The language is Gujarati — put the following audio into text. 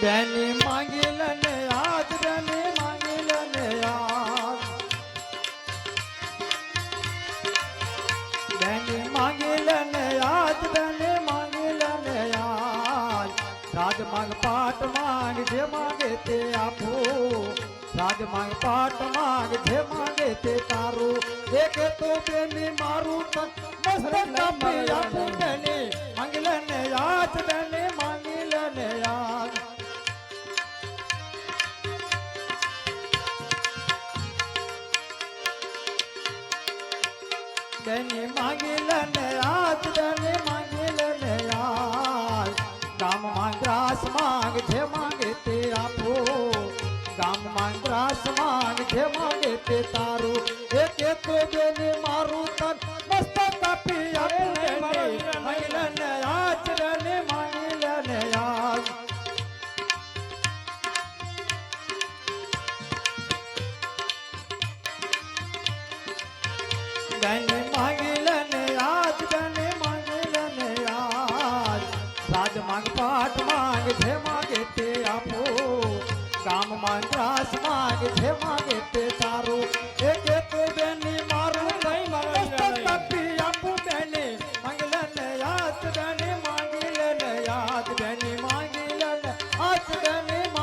બેની માંગી લને યાદ બેની માંગી લને યાદ બેની માંગી લને યાદ બેની માંગી લને યાદ રાજ માંગ પાટ માંગ જે માંગે તે આપો રાજ માંગ પાટ માંગ જે માંગે તે તારું એક તો બેની મારું મસ્તક આપી આપું બેની કે મેં માંગેલ ને આજ દિન મે માંગેલ ને આજ કામ માંગરાસ માંગ જે માંગે તે આપો કામ માંગરાસ માંગ જે માંગે તે તારું હે કેતો દેને મારું તન મસ્તો તાપી આપ ને મેલન આજ દિન મે માંગેલ ને આજ માંગ પાઠ માંગ છે માગે તે આપો કામ માંગ રાસ માંગ છે માગે તે સારું એ કે તે બેની મારું નહીં મારે તપી આપું બેને માંગ લેને યાદ બેને માંગી લેને યાદ બેની માંગી લેને આજ બેની